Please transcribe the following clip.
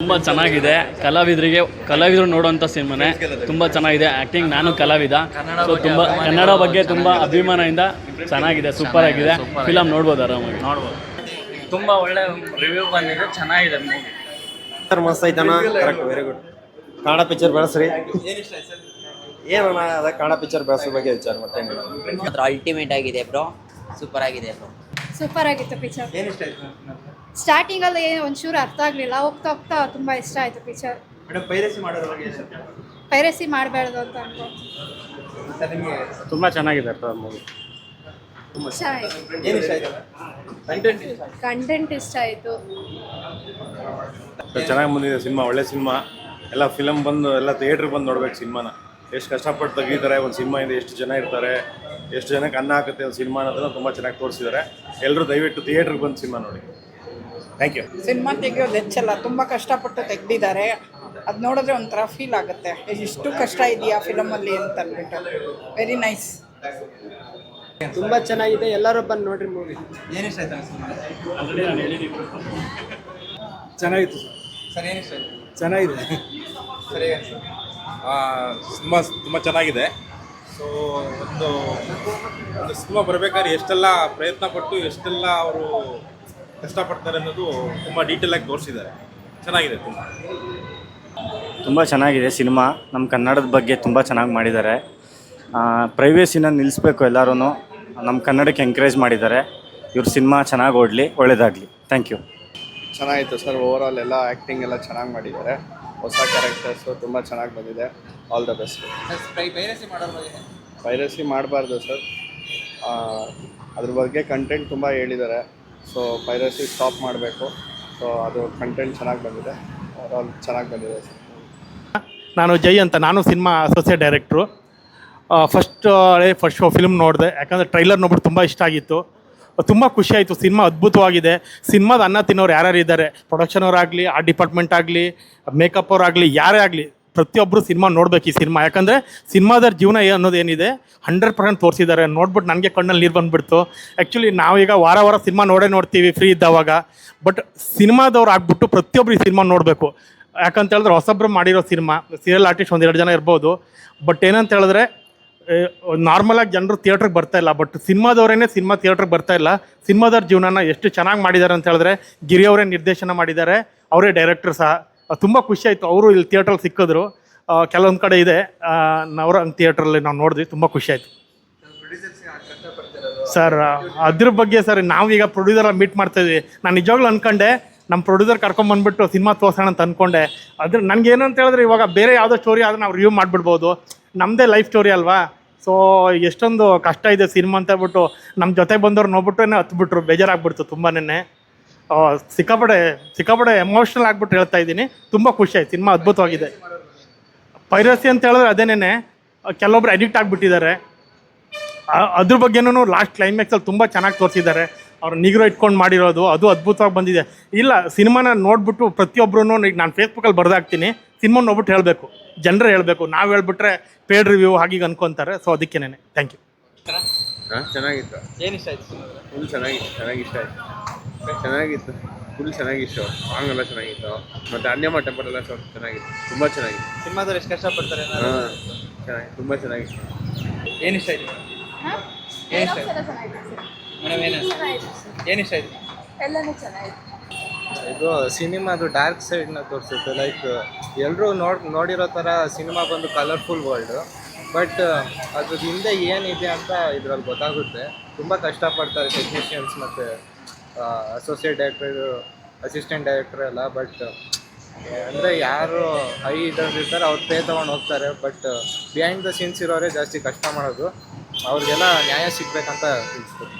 ತುಂಬ ಚೆನ್ನಾಗಿದೆ. ಕಲಾವಿದರಿಗೆ ಕಲಾವಿದರು ನೋಡುವಂಥ ಸಿನಿಮಾನೇ ತುಂಬ ಚೆನ್ನಾಗಿದೆ. ಆ್ಯಕ್ಟಿಂಗ್ ನಾನು ಕಲಾವಿದ. ಸೊ ತುಂಬ ಕನ್ನಡ ಬಗ್ಗೆ ತುಂಬ ಅಭಿಮಾನದಿಂದ ಚೆನ್ನಾಗಿದೆ ಸೂಪರ್ ಆಗಿದೆ ಫಿಲಮ್ ನೋಡ್ಬೋದು ಆರಾಮಾಗಿ. ನೋಡ್ಬೋದು. ತುಂಬ ಒಳ್ಳೆ ರಿವ್ಯೂ ಬಂದಿದೆ. ಚೆನ್ನಾಗಿದೆ ಮೂವಿ ಸರ್ ಮಸ್ತ್ ಐತಣ್ಣ correct very good Kannada picture ಬೆಳೆಸ್ರಿ. ಏನಣ್ಣ ಅದ ಕನ್ನಡ ಪಿಕ್ಚರ್ ಬೆಳೆಸೋ ಬಗ್ಗೆ ವಿಚಾರ ಮತ್ತೇನಿಲ್ಲ ಮಾತ್ರ ಅಲ್ಟಿಮೇಟ್ ಆಗಿದೆ ಬ್ರೋ ಸೂಪರ್ ಆಗಿದೆ ಬ್ರೋ ಸೂಪರ್ ಆಗಿತ್ತು ಪಿಕ್ಚರ್ ಸ್ಟಾರ್ಟಿಂಗ್ ಅಲ್ಲಿ ಏನು ಒಂಚೂರು ಅರ್ಥ ಆಗಲಿಲ್ಲ ಹೋಗ್ತಾ ಹೋಗ್ತಾ ತುಂಬಾ ಇಷ್ಟ ಆಯ್ತು ಪಿಕ್ಚರ್ ಪೈರಸಿ ಮಾಡಬಾರ್ದು ಅಂತ ಅನ್ಕೊಂಡು ತುಂಬ ಚೆನ್ನಾಗಿದೆ ಮೂವಿ. ಕಂಟೆಂಟ್ ಇಷ್ಟ ಆಯ್ತು. ಚೆನ್ನಾಗಿ ಬಂದಿದೆ ಸಿನಿಮಾ ಒಳ್ಳೆ ಸಿನಿಮಾ. ಎಲ್ಲ ಫಿಲಮ್ ಬಂದು ಎಲ್ಲ ಥಿಯೇಟರ್ ಬಂದು ನೋಡ್ಬೇಕು ಸಿನಿಮಾನ. ಎಷ್ಟು ಕಷ್ಟಪಟ್ಟು ತೆಗೀತಾರೆ ಒಂದು ಸಿನಿಮಾ ಇದೆ ಎಷ್ಟು ಜನ ಇರ್ತಾರೆ ಎಷ್ಟು ಜನಕ್ಕೆ ಅನ್ನ ಹಾಕುತ್ತೆ ಒಂದು ಸಿನಿಮಾ ಅನ್ನೋದನ್ನ ತುಂಬ ಚೆನ್ನಾಗಿ ತೋರಿಸಿದ್ದಾರೆ. ಎಲ್ಲರೂ ದಯವಿಟ್ಟು ಥಿಯೇಟ್ರಿಗೆ ಬಂದು ಸಿನಿಮಾ ನೋಡಿ. ಥ್ಯಾಂಕ್ ಯು ಸಿನಿಮಾ ತೆಗೆಯೋದು ಹೆಚ್ಚಲ್ಲ ತುಂಬ ಕಷ್ಟಪಟ್ಟು ತೆಗ್ದಿದ್ದಾರೆ. ಅದು ನೋಡಿದ್ರೆ ಒಂಥರ ಫೀಲ್ ಆಗುತ್ತೆ. ಇಷ್ಟು ಕಷ್ಟ ಇದೆಯಾ ಫಿಲಮಲ್ಲಿ ಅಂತ ಅಂದ್ಬಿಟ್ಟು. ವೆರಿ ನೈಸ್ ತುಂಬಾ ಚೆನ್ನಾಗಿದೆ. ಎಲ್ಲರೂ ಬಂದು ನೋಡ್ರಿ ಮೂವಿ ಚೆನ್ನಾಗಿತ್ತು ಸರ್ ಚೆನ್ನಾಗಿದೆ. ಸಿನಿಮಾ ತುಂಬ ಚೆನ್ನಾಗಿದೆ. ಸೊ ಒಂದು ಒಂದು ಸಿನಿಮಾ ಬರಬೇಕಾದ್ರೆ ಎಷ್ಟೆಲ್ಲ ಪ್ರಯತ್ನ ಪಟ್ಟು ಎಷ್ಟೆಲ್ಲ ಅವರು ಕಷ್ಟಪಡ್ತಾರೆ ಅನ್ನೋದು ತುಂಬ ಆಗಿ ತೋರಿಸಿದ್ದಾರೆ. ಚೆನ್ನಾಗಿದೆ ತುಂಬ. ತುಂಬ ಚೆನ್ನಾಗಿದೆ ಸಿನಿಮಾ. ನಮ್ಮ ಕನ್ನಡದ ಬಗ್ಗೆ ತುಂಬ ಚೆನ್ನಾಗಿ ಮಾಡಿದ್ದಾರೆ. ಪ್ರೈವೇಸಿನ ನಿಲ್ಲಿಸ್ಬೇಕು ಎಲ್ಲರೂ ನಮ್ಮ ಕನ್ನಡಕ್ಕೆ ಎಂಕರೇಜ್ ಮಾಡಿದ್ದಾರೆ. ಇವ್ರ ಸಿನಿಮಾ ಚೆನ್ನಾಗಿ ಓಡಲಿ ಒಳ್ಳೇದಾಗಲಿ. ಥ್ಯಾಂಕ್ ಯು ಚೆನ್ನಾಗಿತ್ತು ಸರ್. ಓವರ್ ಆಲ್ ಎಲ್ಲ ಆ್ಯಕ್ಟಿಂಗ್ ಎಲ್ಲ ಚೆನ್ನಾಗಿ ಮಾಡಿದ್ದಾರೆ. ಹೊಸ ಕ್ಯಾರೆಕ್ಟರ್ಸು ತುಂಬ ಚೆನ್ನಾಗಿ ಬಂದಿದೆ. ಆಲ್ ದ ಬೆಸ್ಟ್ ಪೈರಸಿ ಮಾಡಬಾರ್ದು ಸರ್. ಅದ್ರ ಬಗ್ಗೆ ಕಂಟೆಂಟ್ ತುಂಬ ಹೇಳಿದ್ದಾರೆ. ಸೊ ಪೈರಸಿ ಸ್ಟಾಪ್ ಮಾಡಬೇಕು. ಸೊ ಅದು ಕಂಟೆಂಟ್ ಚೆನ್ನಾಗಿ ಬಂದಿದೆ. ಚೆನ್ನಾಗಿ ಬಂದಿದೆ ನಾನು ಜೈ ಅಂತ, ನಾನು cinema associate director first first show film ನೋಡಿದೆ. ಯಾಕಂದರೆ ಟ್ರೈಲರ್ ನೋಡ್ಬಿಟ್ಟು ತುಂಬ ಇಷ್ಟ ಆಗಿತ್ತು. ತುಂಬ ಖುಷಿ ಆಯಿತು. ಸಿನಿಮಾ ಅದ್ಭುತವಾಗಿದೆ. ಸಿನಿಮಾದ ಅನ್ನ ತಿನ್ನೋರು ಯಾರ್ಯಾರು ಇದ್ದಾರೆ? ಪ್ರೊಡಕ್ಷನ್ ಅವರಾಗಲಿ, ಆ ಡಿಪಾರ್ಟ್ಮೆಂಟ್ ಆಗಲಿ ಮೇಕಪ್ ಅವರಾಗಲಿ, ಯಾರೇ ಆಗಲಿ ಪ್ರತಿಯೊಬ್ಬರು ಸಿನಿಮಾ ನೋಡ್ಬೇಕು ಈ ಸಿನಿಮಾ. ಯಾಕಂದರೆ ಸಿನಿಮಾದ ಜೀವನ ಏ- ಅನ್ನೋದು ಏನಿದೆ ಹಂಡ್ರೆಡ್ ಪರ್ಸೆಂಟ್ ತೋರಿಸಿದ್ದಾರೆ. ನೋಡ್ಬಿಟ್ಟು ನನಗೆ ಕಣ್ಣಲ್ಲಿ ನೀರು ಬಂದುಬಿಡ್ತು. ಆ್ಯಕ್ಚುಲಿ ನಾವೀಗ ವಾರ ವಾರ ಸಿನಿಮಾ ನೋಡೇ ನೋಡ್ತೀವಿ ಫ್ರೀ ಇದ್ದಾವಾಗ. ಬಟ್ ಸಿನಿಮಾದವ್ರು ಆಗ್ಬಿಟ್ಟು ಪ್ರತಿಯೊಬ್ಬರು ಈ ಸಿನಿಮಾ ನೋಡಬೇಕು. ಯಾಕಂತ ಹೇಳಿದ್ರೆ ಹೊಸಬ್ರು ಮಾಡಿರೋ ಸಿನಿಮಾ ಸೀರಿಯಲ್ ಆರ್ಟಿಸ್ಟ್ ಒಂದೆರಡು ಜನ ಇರ್ಬೋದು. ಬಟ್ ಏನಂತ ಹೇಳಿದ್ರೆ ನಾರ್ಮಲಾಗಿ ಜನರು ಥಿಯೇಟ್ರಿಗೆ ಬರ್ತಾ ಇಲ್ಲ. ಬಟ್ ಸಿನಿಮಾದವರೇನೆ ಸಿನಿಮಾ ಥಿಯೇಟ್ರಿಗೆ ಬರ್ತಾ ಇಲ್ಲ. ಸಿನಿಮಾದವ್ರ ಜೀವನನ ಎಷ್ಟು ಚೆನ್ನಾಗಿ ಮಾಡಿದ್ದಾರೆ ಅಂತ ಹೇಳಿದ್ರೆ, ಗಿರಿಯವರೇ ನಿರ್ದೇಶನ ಮಾಡಿದ್ದಾರೆ. ಅವರೇ ಡೈರೆಕ್ಟರ್ ಸಹ. ತುಂಬ ಖುಷಿ ಆಯಿತು. ಅವರು ಇಲ್ಲಿ ಥಿಯೇಟ್ರಲ್ಲಿ ಸಿಕ್ಕಿದ್ರು. ಕೆಲವೊಂದು ಕಡೆ ಇದೆ. ನವರಂಗ್ ಥಿಯೇಟ್ರಲ್ಲಿ ನಾವು ನೋಡಿದ್ವಿ. ತುಂಬ ಖುಷಿ ಆಯಿತು. ಸರ್ ಅದ್ರ ಬಗ್ಗೆ ಸರ್ ನಾವೀಗ ಪ್ರೊಡ್ಯೂಸರ್ ಮೀಟ್ ಮಾಡ್ತಾ ಇದ್ವಿ. ನಾನು ನಿಜವಾಗ್ಲೂ ಅನ್ಕೊಂಡೆ ನಮ್ಮ ಪ್ರೊಡ್ಯೂಸರ್ ಕರ್ಕೊಂಬಂದ್ಬಿಟ್ಟು ಸಿನಿಮಾ ತೋರ್ಸೋಣ ಅಂತ ಅನ್ಕೊಂಡೆ. ಅದ್ರ ನನಗೆ ಏನಂತ ಹೇಳಿದ್ರೆ ಇವಾಗ ಬೇರೆ ಯಾವುದೋ ಸ್ಟೋರಿ ಆದ್ರೆ ನಾವು ರಿವ್ಯೂ ಮಾಡಿಬಿಡ್ಬೋದು. ನಮ್ಮದೇ ಲೈಫ್ ಸ್ಟೋರಿ ಅಲ್ವಾ? ಸೊ ಎಷ್ಟೊಂದು ಕಷ್ಟ ಇದೆ ಸಿನಿಮಾ ಅಂತ ಹೇಳ್ಬಿಟ್ಟು ನಮ್ಮ ಜೊತೆ ಬಂದವ್ರು ನೋಡ್ಬಿಟ್ರೆ ಹತ್ಬಿಟ್ರು. ಬೇಜಾರಾಗ್ಬಿಡ್ತು ತುಂಬಾನೇ ಸಿಕ್ಕಾಪಡೆ ಸಿಕ್ಕಾಪಡೆ ಎಮೋಷ್ನಲ್ ಆಗ್ಬಿಟ್ಟು ಹೇಳ್ತಾ ಇದ್ದೀನಿ. ತುಂಬ ಖುಷಿ ಆಯ್ತು. ಸಿನಿಮಾ ಅದ್ಭುತವಾಗಿದೆ. ಪೈರಸಿ ಅಂತ ಹೇಳಿದ್ರೆ ಅದೇನೇ ಕೆಲವೊಬ್ರು ಅಡಿಕ್ಟ್ ಆಗಿಬಿಟ್ಟಿದ್ದಾರೆ. ಅದ್ರ ಬಗ್ಗೆನೂ ಲಾಸ್ಟ್ ಕ್ಲೈಮ್ಯಾಕ್ಸಲ್ಲಿ ತುಂಬ ಚೆನ್ನಾಗಿ ತೋರಿಸಿದ್ದಾರೆ. ಅವ್ರು ನಿಗ್ರೋ ಇಟ್ಕೊಂಡು ಮಾಡಿರೋದು, ಅದು ಅದ್ಭುತವಾಗಿ ಬಂದಿದೆ. ಇಲ್ಲ, ಸಿನಿಮಾನ ನೋಡ್ಬಿಟ್ಟು ಪ್ರತಿಯೊಬ್ಬರೂ ಈಗ ನಾನು ಫೇಸ್ಬುಕ್ಕಲ್ಲಿ ಬರ್ದಾಕ್ತೀನಿ ಸಿನಿಮಾ ನೋಡ್ಬಿಟ್ಟು ಹೇಳಬೇಕು. ಜನರೇ ಹೇಳಬೇಕು. ನಾವು ಹೇಳ್ಬಿಟ್ರೆ ಪೇಡ್ ರಿವ್ಯೂ ಹಾಗೀಗೆ ಅನ್ಕೊತಾರೆ. ಸೊ ಅದಕ್ಕೇನೆ ಥ್ಯಾಂಕ್ ಯು ಹಾಂ ಚೆನ್ನಾಗಿತ್ತು. ಏನು ಇಷ್ಟ ಆಯ್ತು? ಫುಲ್ ಚೆನ್ನಾಗಿತ್ತು ಚೆನ್ನಾಗಿ ಇಷ್ಟ ಆಯಿತು. ಚೆನ್ನಾಗಿತ್ತು. ಫುಲ್ ಚೆನ್ನಾಗಿತ್ತು ಸಾಂಗ್ ಎಲ್ಲ ಚೆನ್ನಾಗಿತ್ತು. ಮತ್ತು ಅನ್ಯಮ್ಮ ಟೆಂಪಲ್ ಎಲ್ಲ ಸ್ವಲ್ಪ ಚೆನ್ನಾಗಿತ್ತು. ತುಂಬ ಚೆನ್ನಾಗಿತ್ತು. ಸಿನಿಮಾದವ್ರು ಎಷ್ಟು ಕಷ್ಟಪಡ್ತಾರೆ ಹಾಂ ಚೆನ್ನಾಗಿ ತುಂಬ ಚೆನ್ನಾಗಿತ್ತು. ಏನು ಇಷ್ಟ ಆಯ್ತು? ಏನು ಇಷ್ಟ ಆಯ್ತು? ಮೇಡಮ್ ಏನು ಏನು ಇಷ್ಟ ಆಯ್ತು? ಎಲ್ಲನೂ ಚೆನ್ನಾಗಿತ್ತು ಇದು ಸಿನಿಮಾದು ಡಾರ್ಕ್ ಸೈಡ್ನ ತೋರಿಸುತ್ತೆ. ಲೈಕ್ ಎಲ್ಲರೂ ನೋಡಿ ನೋಡಿರೋ ಥರ ಸಿನಿಮಾ ಬಂದು ಕಲರ್ಫುಲ್ ವರ್ಲ್ಡು ಬಟ್ ಅದ್ರ ಹಿಂದೆ ಏನಿದೆ ಅಂತ ಇದ್ರಲ್ಲಿ ಗೊತ್ತಾಗುತ್ತೆ. ತುಂಬ ಕಷ್ಟಪಡ್ತಾರೆ ಟೆಕ್ನಿಷಿಯನ್ಸ್ ಮತ್ತು ಅಸೋಸಿಯೇಟ್ ಡೈರೆಕ್ಟರ್ ಅಸಿಸ್ಟೆಂಟ್ ಡೈರೆಕ್ಟರ್ ಎಲ್ಲ. ಬಟ್ ಅಂದರೆ ಯಾರು ಹೈ ಇದ್ದಿರ್ತಾರೆ ಅವ್ರು ಪೇ ತೊಗೊಂಡು ಹೋಗ್ತಾರೆ. ಬಟ್ ಬಿಹೈಂಡ್ ದ ಸೀನ್ಸ್ ಇರೋರೇ ಜಾಸ್ತಿ ಕಷ್ಟ ಮಾಡೋದು. ಅವ್ರಿಗೆಲ್ಲ ನ್ಯಾಯ ಸಿಗಬೇಕಂತ ತಿಳಿಸ್ಬೇಕು